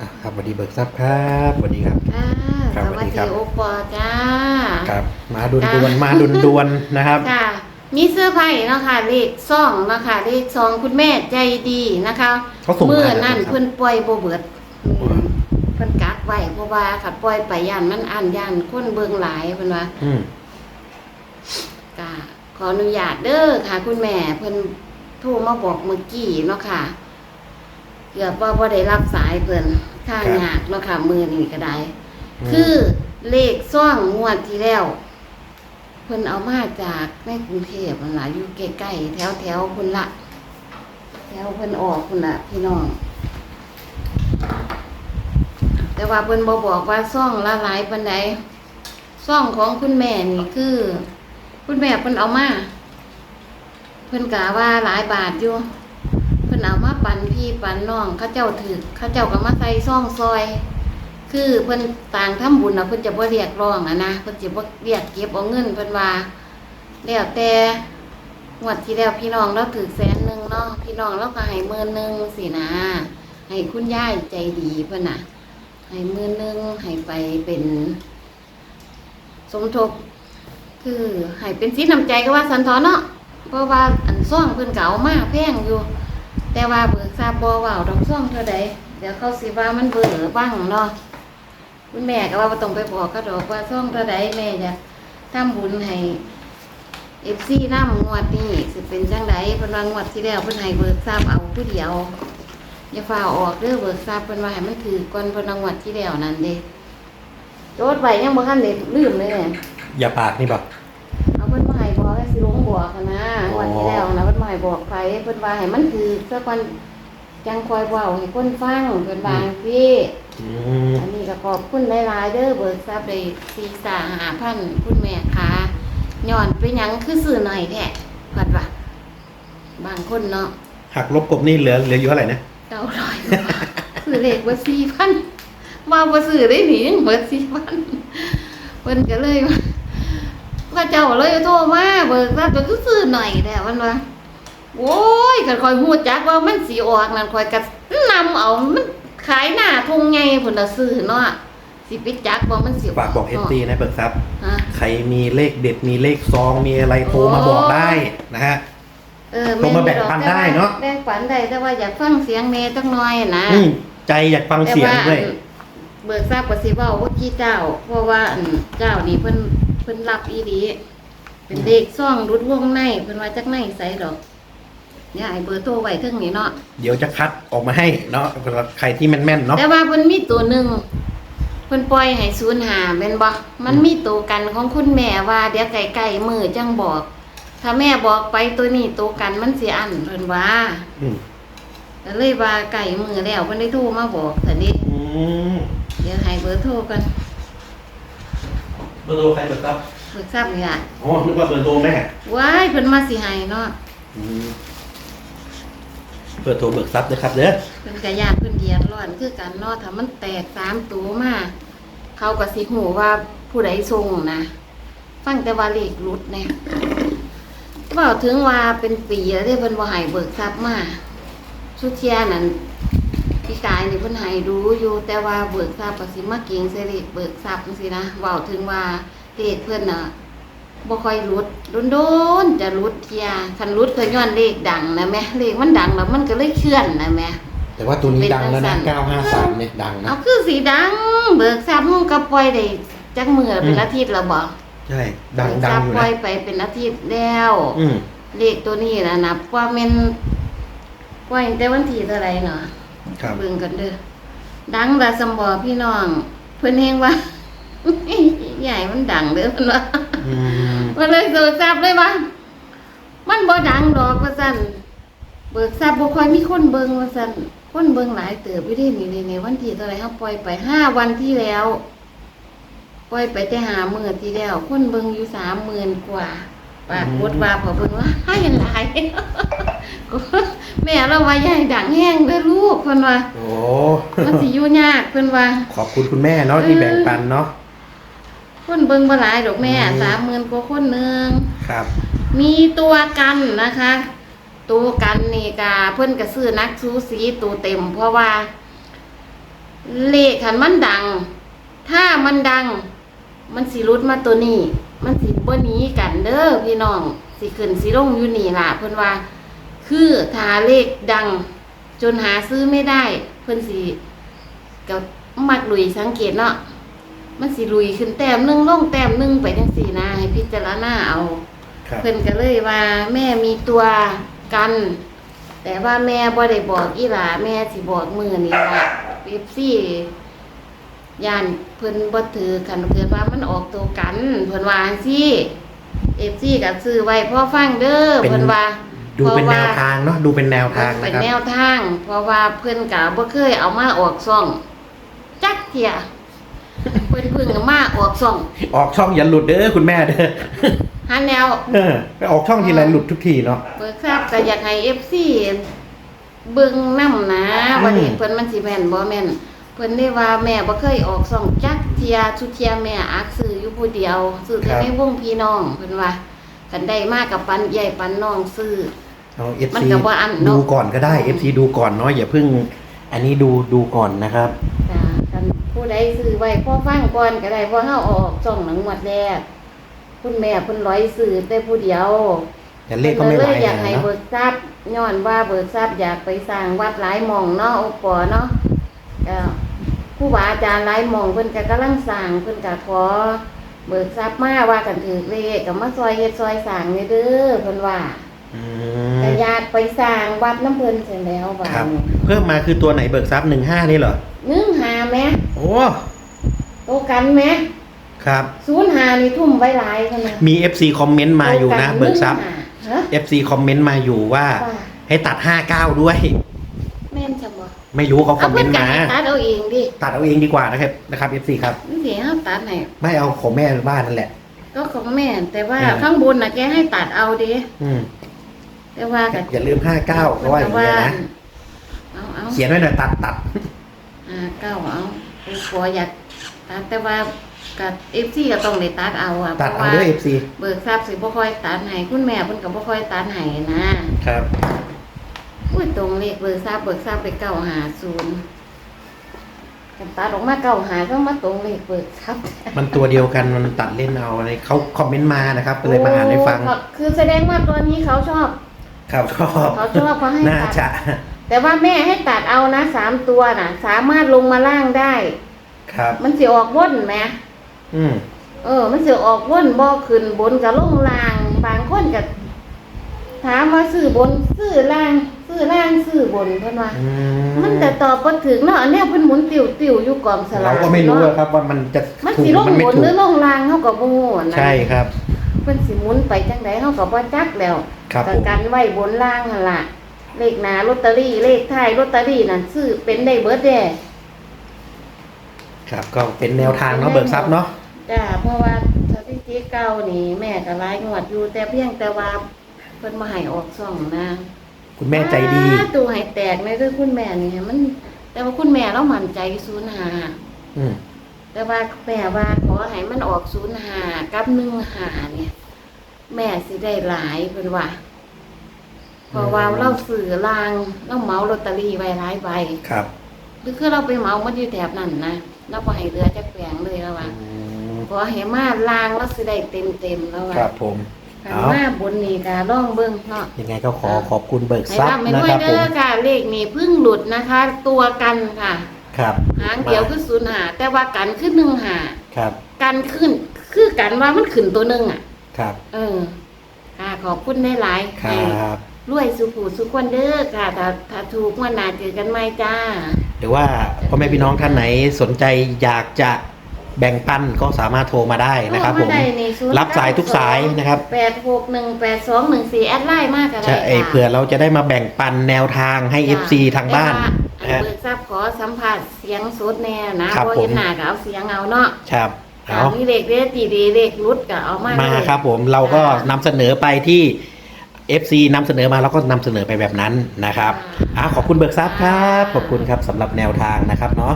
อะครับสวัสดีเบิกทรัพย์ครับสวัสดีครับ ค่ะครับสสวัวัสสดีดีครับ โอปอจ้า ครับ มาดุนดวนๆมาดุนดวนๆนะครับ ค่ะ มีเสื้อไผ่เนาะค่ะเลขซองเนาะค่ะเลขซองคุณแม่ใจดีนะคะเขาส่งมาเมื่อนั่นครับเพิ่นปล่อยบ่เบิดอืมเพิ่นกักไว้เพราะว่าขัดปล่อยไปย่านมันอ่านย่านคนเบิ่งหลายเพิ่นว่าอืมก็ขออนุญาตเด้อค่ะ คุณแม่เพิ่นโทรมาบอกเมื่อกี้เนาะค่ะเกือบว่าบ่ได้รับสายเพิ่นข้างยากเนาะค่ะมือนี้ก็ได้ คือเลขซ่องงวดที่แล้ว เพิ่นเอามาจากในกรุงเทพนั่นล่ะอยู่ใกล้ๆแถวแถวๆพุ่นละ แถวเพิ่นออกพุ่นละพี่น้อง แต่ว่าเพิ่นบ่บอกว่าซ่องละหลายปานใดซ่องของคุณแม่นี่คือ คุณแม่เพิ่นเอามา เพิ่นกะว่าหลายบาทอยู่เพิ่ นเอามาปันพี่ปันน้อง เขาเจ้าถือเขาเจ้าก็มาใส่ซ่องซอย คือเพิ่นต่างทำบุญนะเพิ่นจะบ่เรียกร้องอะนะเพิ่นจะบ่เรียกเก็บเอาเงินเพิ่นว่าแล้วแต่งวดที่แล้วพี่น้องเราถือแสนหนึ่งเนาะพี่น้องเราก็ให้หมื่นหนึงสินะให้คุณย่ายใจดีเพิ่นน่ะให้หมื่นหนึงให้ไปเป็น สมทบ คือให้เป็นสินน้ำใจก็ว่าสันทอนเนาะเพราะว่าอันซ่องเพิ่นเก่ามากแพงอยู่ แต่ว่าเบิกทราบบ่ว้าดอกซ่องเท่าใดเดี๋ยวเขาสิว่ามันเบื่อบ้างเนาะคุณแม่ก็ว่าต้องไปบอกเขาดอกว่าซ่องเท่าใดแม่จะทำบุญให้เอฟซีน้ำงวดนี้สิเป็นจังไดเพิ่นว่างวดที่แล้วเพิ่นให้เบิกทราบเอาผู้เดียวอย่าฝ่าออกเด้อเบิกทราบเพิ่นว่าให้มันถือก่อนเพิ่นว่างวดที่แล้วนั่นเด้โจทย์ไว้ยังบ่ทันได้ลืมเลยเนี่ยอย่าปากนี่บอก บอกให้สิลงบอกหั้นนะอ๋องวดที่แล้วนะเพิ่นมาให้บอกไปเพิ่นว่าให้มันถือซะก่อนจังคอยเว้าให้คนฟังเพิ่นว่าจังซี่ อืมอันนี้ก็ขอบคุณหลายๆเด้อเบิกทรัพย์ได้ซีสาหาพันคุณแม่ค่ะย้อนไปหยังคือซื้อหน่อยแท้พัดว่าบางคนเนาะหักลบกบนี่เหลือเหลืออยู่เท่าไหร่นะเก้าร้อยซื้อเลขว่าสี่พันว่าบ่ซื้อได้หนิยังเบิดสี่พันเพิ่นก็เลยว่า ว่าเจ้าเลยโทรมาเบิกทรัพย์ก็คือซื้อหน่อยแท้มันว่าโอ้ยคันคอยฮู้จักว่ามันสิออกนั่นคอยก็นำเอามันขายหน้าทุ่งไงพุ่นน่ะซื้อเนาะสิไปจักว่ามันสิฝากบอกเอฟซีนะเบิกทรัพย์ฮะใครมีเลขเด็ดมีเลขซองมีอะไรโทรมาบอกได้นะฮะเออโทรมาแบ่งปันได้เนาะแบ่งปันได้แต่ว่าอยากฟังเสียงเมย์จักหน่อยนะอืมใจอยากฟังเสียงด้วยแต่าเบิกทราบกว่าสิเว้าว่ากี่เจ้า เพราะว่าอันเจ้านี่เพิ่นเพิ่นรับอีดีเป็นเด็กซ่องรุดวงในเพิ่นว่าจักในใส่ดอกเนี่ยไอ้เบอร์โทรไว้เทิงนี้เนาะเดี๋ยวจะคัดออกมาให้เนาะสำหรับใครที่แม่นๆเนาะแต่ว่าเพิ่นมีตัวหนึ่งเพิ่นปล่อยให้ศูนย์หาเป็นบ่มันมีตัวกันของคุณแม่ว่าเดี๋ยวไก่ๆมือจังบอก ถ้าแม่บอกไปตัวนี้ตัวกันมันสิอันเพิ่นว่าอืมก็เลยว่าไก่มือแล้วเพิ่นได้โทรมาบอกแต่นี้อืมเดี๋ยวให้เบอร์โทรกันเบอร์โทรใครเบิกทรัพย์เบิกทราบนี่ล่ะอ๋อนึกว่าเบอร์โทรแม่ว้ายเพิ่นมาสิให้เนาะอืมเบอร์โทรเบิกทรัพย์นะครับเด้อเพิ่นก็ญาติเพิ่นเดือดร้อนคือกันเนาะถ้ามันแตกสามตัวมาเขาก็สิฮู้ว่าผู้ใดส่งนะฟังแต่ว่าเลขหลุดแน่เว้าถึงว่าเป็นปีแล้วที่เพิ่นบ่ให้เบิกทรัพย์มาสุเทียนั่น พี่กายนี่เพิ่นให้ดูอยู่แต่ว่าเบิกทรัพย์ก็สิมาเก่งใส่เลขเบิกทรัพย์จังซี่นะเว้าถึงว่าเลขเพิ่นน่ะบ่ค่อยรุดโดนๆจะรุดเทียคันรุดก็ย้อนเลขดังนะแม่เลขมันดังแล้วมันก็เลยเคลื่อนนะแม่แต่ว่าตัวนี้ดังแล้วนะเป็นจังสัน953เนี่ยดังนะเอาคือสีดัง เบิกทราบห้องก็ปล่อยได้จักมือเป็นอาทิตย์แล้วบ่ใช่ดังเบิกดัทงราบอยู่ปล่นะอยไปเป็นอาทิตย์แล้วอืมเลขตัวนี้นะนับว่าแม่นปล่อยตั้งแต่วันที่เท่าไหร่เนาะ ครับ เบิ่งกันเด้อดังแต่สมบอพี่น้อง เพิ่นเฮงว่า ใหญ่มันดังเด้อเพิ่นว่าอืมมันเลยเบิกทราบเลยว่ามันบ่ดังดอกว่าซั่นเบิกทราบบ่ค่อยมีคนเบิ่งว่าซั่นคนเบิ่งหลายเติบอยู่เด้นี่ในในวันที่เท่าไหร่เฮาปล่อยไปห้าวันที่แล้ว ปล่อยไปแต่หามื้อที่แล้ว คนเบิ่งอยู่30,000กว่าปรากฏว่าพอเบิ่งว่าให้หลาย แม่เราว่าอย่าให้ดังแห้งเด้อลูกเพิ่นว่าโอ้ มันสิอยู่ยากเพิ่นว่า ขอบคุณคุณแม่เนาะที่แบ่งปันเนาะ คนเบิ่งบ่หลายดอกแม่อืม สามหมื่นกว่าคนหนึง ครับ มีตัวกันนะคะ ตัวกันนี่กาเพิ่นก็ซื้อนักซูสีตัวเต็ม เพราะว่า เลขคันมันดัง ถ้ามันดัง มันสิรุดมาตัวนี้ มันสิบ่หนีกันเด้อพี่น้อง สิขึ้นสิลงอยู่นี่ล่ะ เพิ่นว่า คือถ้าเลขดัง จนหาซื้อไม่ได้ เพิ่นสิกับมักลุยสังเกตเนาะมันสิลุยขึ้นแต้มหนึงลงแต้มหนึงไปจังซี่นะให้พิจารณาเอาครับเพิ่นก็เลยว่า แม่มีตัวกัน แต่ว่าแม่บ่ได้บอกอีหลาแม่สิบอกมือนี่ล่ะเอฟซีย่านเพิ่นบ่ถือกันเกิดว่ามันออกตัวกันเพิ่นว่าจังซี่เอฟซีก็ซื้อไว้พอฟังเด้อเพิ่นว่า ดูเป็นพแนราะวทางเนาะดูเป็นแนวทางเป็นะนครับ แนวทาง เพราะว่าเพิ่นก็บ่เคยเอามาออกซ่อง จักเที่ยเพิ่นเพิ่งเอามาออกซ่องออกช่องอย่าหลุดเด้อคุณแม่เด้อหันแล้วเออไปออกช่องทีไรหลุดทุกทีเนาะ เบิกทราบก็อยากให้ FC เบิ่งนำนะอืม วันนี้เพิ่นมันสิแม่นบ่แม่นเพิ่นได้ว่าแม่บ่เคยออกซ่องจักเที่ยทุกเที่ยแม่อักซื้ออยู่ผู้เดียวซื้อแต่ในวงพี่น้องเพิ่นว่ากันได้มากกับปันใหญ่ปันน้องซื้อ เอาเอฟมันซีก็บ่อันเนอะดูก่อนก็ได้เอฟซีดูก่อนเนาะอย่าเพิ่ง อันนี้ดูดูก่อนนะครับจ้ะกันผู้ใดซื้อไว้พอฟังก่อนก็ได้เพราะเฮาออกซ่องหนังหมดแรกคุณแม่เพิ่นร้อยซื้อแต่ผู้เดียวแต่เลขก็ไม่หลายอยากนะให้เนาะเบิกทรัพย์ย้อนว่าเบิกทรัพย์อยากไปสร้างวัดหลายหม่องเนาะโอปอเนาะก็ผู้บาอาจารย์หลายหม่องเพิ่นก็กำลังสร้างเพิ่นก็ขอเบิกทรัพย์มาว่ากันถือเลขก็มาซอยเฮ็ดซอยสร้างนี่เด้อเพิ่นว่า อืมก็อยากไปสร้างวัดน้ำเพิ่นเสร็จแล้วว่าครับ เพิ่มมาคือตัวไหนเบิกทรัพย์หนึ่งห้านี่เหรอนึ่งหาแม่โอ้โตกันแม่ครับศูนย์หานี่ทุ่มไว้หลายกันนะมี FC คอมเมนต์มาอยู่นะ เบิกทรัพย์ ฮะ FC คอมเมนต์มาอยู่ว่า ว่าให้ตัด 59 ด้วย แม่นจังบ่ไม่รู้เขาคเอาอมเมเพิ่นนต์ก็มา ให้ตัดเอาเองดิตัดเอาเองดีกว่านะครับนะครับ FC ครับ นี่สิเฮาตัดให้ไม่เอาของแม่บ้านนั่นแหละ ก็ของแม่นแต่ว่าอืม ข้างบนน่ะแกให้ตัดเอาเด้อืม แต่ว่าก็อย่าลืม59เพราะว่าอย่างนี้ยนะเอาเอาเขียนไว้หน่อยตัดตัดอ่าเก้าเอากูขออยากตัดแต่ว่ากับ FC ก็ต้องได้ตัดเอาอะตัดเพเอาราะด้วยว่า FC เบิกทรัพย์สิบ่ค่อยตัดให้คุณแม่เพิ่นก็บ่ค่อยตัดให้นะครับอุ้ยตรงเลขเบิกทรัพย์เบิกทรัพย์ไป950กันตัดออกมา9หาก็มาตรงเลขเบิกทรัพย์มันตัวเดียวกันมันตัดเล่นเอาอะไรเขาคอมเมนต์มานะครับก็เลยมาอ่านให้ฟังโอ้คือแสดงว่าตัวนี้เขาชอบ ครับชอบเขาชอบเขาให้น่าตัดจะแต่ว่าแม่ให้ตัดเอานะสามตัวน่ะ สามารถลงมาล่างได้ ครับ มันสิออกวนไหมอืมเออ มันสิออกวนบ่ขึ้นบนกับลงล่าง บางคนก็ถามว่าซื้อบนซื้อล่างซื้อล่างซื้อบนเพิ่นว่า อืมันแต่ตอบบ่ถึงเนาะอันเนี้ยเพิ่นหมุนติวติวๆอยู่กองสลากเราก็ไม่รู้อะเนาะครับว่ามันจะมันถูสิกลงมันไม่บนถูหรืกอลงล่างเฮาก็บ่ฮู้นะใช่ครับ เพิ่นสิหมุนไปจังไดเฮาก็บ่จักแล้ว ครับก็ผม กันไว้บนล่างหั่นล่ะ เลขหน้าลอตเตอรี่เลขท้ายลอตเตอรี่นั่นซื้อเป็นได้เบิดเด้ครับก็เป็นแนวทางเนาะเบิกทรัพย์เนาะ จ้าเพราะว่าสถิติเก่านี่แม่ก็รายงวดอยู่ แต่เพียงแต่ว่าเพิ่นมาให้ออกซ่องนะคุณแม่ใจดีอ้าตัวให้แตกในเรื่องคุณแม่นี่มัน แต่ว่าคุณแม่เรามั่นใจศูนย์หาอืมแต่ว่าแม่ว่าขอให้มันออกศูนย์หากับหนึ่งหาเนี่ย แม่สิได้หลายเพิ่นว่าเพราะว่าเราสื่อลางเราเหมาลอตเตอรี่ไว้หลายใบครับหรือคือเราไปเหมามันอยู่แถบนั้นนะเราบ่ให้เหลือจักแปลงเลยแล้วว่าอืมขอให้มาลางแล้วสิได้เต็มเต็มๆแล้วว่าครับผมคันเอา มาบนนี่ก็ลองเบิ่งเนาะ ยังไงก็ขอขอบคุณเบิกให้ทรัพรับย์ไม่นะด้วยครับผเด้มอค่ะ เลขนี่เพิ่งหลุดนะคะ ตัวกันค่ะ ครับหางเดียวคือศูนย์หาแต่ว่ากันขึ้นหนึ่งหาครับ กันขึ้น คือกันว่ามันขึ้นตัวหนึ่งอะ ครับ เออ ค่ะขอบคุณได้หลายครัให้บรวยสุขุสุขคนเด้อค่ะ ถ้าถ้าถูกงวันหน้าเจอกันไหมจ้า หรือว่าพ่อแม่พี่น้องท่านไหนสนใจอยากจะแบ่งปันก็สามารถโทรมาได้นะครับผมรับสายทุกสายนะครับ แปดหกหนึ่งแปดสองหนึ่งสี่แอดไลน์มากกันใช่เอ่อเผื่อเราจะได้มาแบ่งปันแนวทางให้ FC ทางบ้านอันนะฮะ เบิกทราบขอสัมผัสเสียงสดแน่นะครับเพราะผม เห็นหน้าก็เอาเสียงเอาเนาะ ครับอั เอานนี้เลขเด้ตีดีเลขรุดก็เอามามาเลยครับผมเราก็นำเสนอไปที่ FC นำเสนอมาเราก็นำเสนอไปแบบนั้นนะครับอะขอบคุณเบิกทรัพย์ครับ ขอบคุณครับสำหรับแนวทางนะครับเนาะ